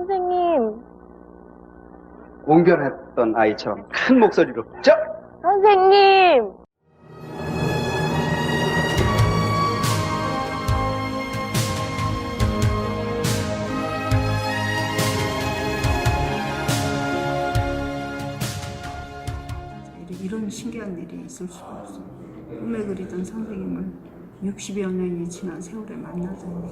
선생님, 웅변했던 아이처럼 큰 목소리로 자! 선생님! 이런- 이런 신기한 일이 있을 수가 없어. 꿈에 그리던 선생님을 60여 년이 지난 세월에 만나다니.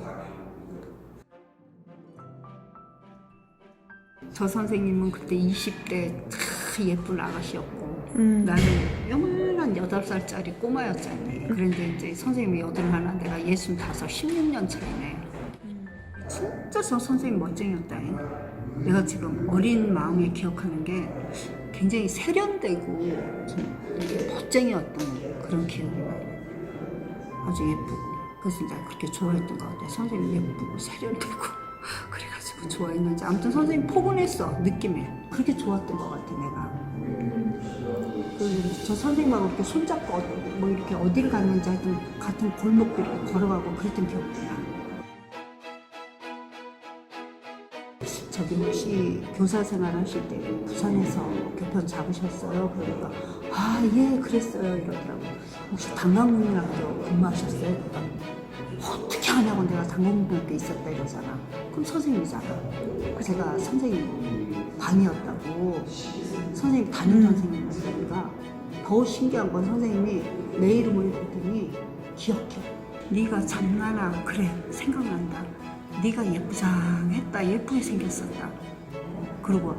저 선생님은 그때 20대 참 예쁜 아가씨였고 나는 요만한 8살짜리 꼬마였잖니. 그런데 이제 선생님이 여든 하나 내가 65, 16년 차이네. 진짜 저 선생님 멋쟁이였다. 내가 지금 어린 마음에 기억하는 게 굉장히 세련되고 좀 이렇게 멋쟁이였던 그런 기억이 나요. 아주 예쁘고. 그래서 이제 그렇게 좋아했던 것 같아요. 선생님 예쁘고 세련되고. 그래가지고 좋아했는지. 아무튼 선생님 포근했어, 느낌에. 그렇게 좋았던 것 같아, 내가. 그저 선생님하고 이렇게 손잡고 어디- 뭐 이렇게 어디를 갔는지 하여튼 같은 골목길 걸어가고 그랬던 기억이 나. 저기 혹시 교사 생활 하실 때 부산에서 교편 잡으셨어요? 그러니까 아 예 그랬어요 이러더라고 혹시 당강문학교 근무하셨어요? 그러니까 하냐고 내가 당강문학교 있었다 이러잖아. 그럼 선생님이잖아. 제가 선생님 반이었다고. 선생님 담임 선생님이니까 더 신기한 건 선생님이 내 이름을 부르더니 기억해. 네가 장난아 그래 생각난다. 네가 예쁘장했다. 예쁘게 생겼었다. 그리고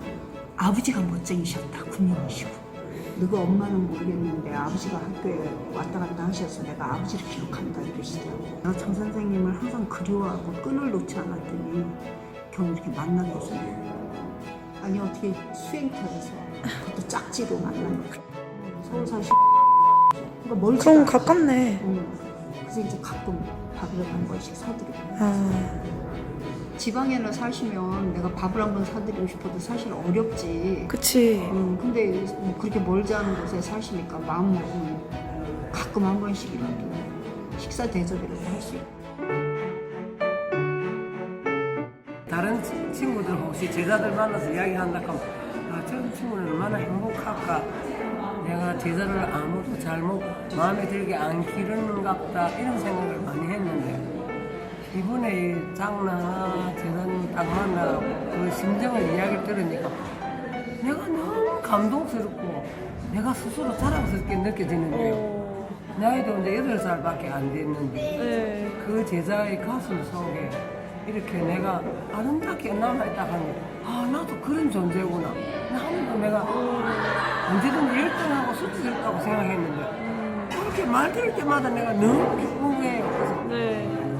아버지가 멋쟁이셨다. 군인이시고 너가 엄마는 모르겠는데 아버지가 학교에 왔다 갔다 하셔서 내가 아버지를 기억한다 이러시더라고 내가 정 선생님을 항상 그리워하고 끈을 놓지 않았더니 겨우 이렇게 만나게 됐어요 아니 어떻게 수행터에서 그것도 짝지로 만나는 거야 서울 사 시 그러니까 멀지 그럼. 가깝네. 응. 그래서 이제 가끔 밥을 한 번씩 사드리고 아, 지방에는 사시면 내가 밥을 한번 사드리고 싶어도 사실 어렵지. 그치. 음, 근데 뭐 그렇게 멀지 않은 곳에 사시니까 마음 먹으면 가끔 한 번씩이라도 식사 대접이라도 할 수 있고. 다른 치- 친구들 혹시 제자들 만나서 이야기한다 하면 아, 저 친구는 얼마나 행복할까 내가 제자를 아무도 잘못 마음에 들게 안 기르는갑다 이런 생각을 많이 했는데 이번에 이 장나 제자님 딱 만나 그 심정을 이야기를 들으니까 내가 너무 감동스럽고 내가 스스로 자랑스럽게 느껴지는 거예요 나이도 이제 8살밖에 안 됐는데 네. 그 제자의 가슴 속에 이렇게 내가 아름답게 남아있다 하니 아 나도 그런 존재구나. 나도 내가 언제든지 1등하고 수치스럽다고 생각했는데 그렇게 말 들을 때마다 내가 너무 기쁜 거예요. 그래서 네.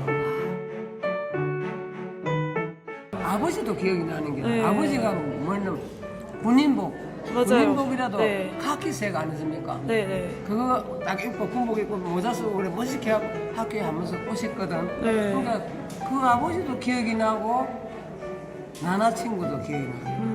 아버지도 기억이 나는 게 네. 아버지가 뭐냐면 군인복 맞아요. 군인복이라도 네. 카키색 아니십니까 네 네. 그거 딱 입고 군복 입고 모자 쓰고 그래 멋있게 하고 학교에 하면서 오셨거든. 네. 그러니까 그 아버지도 기억이 나고 나나 친구도 기억이 나. 음.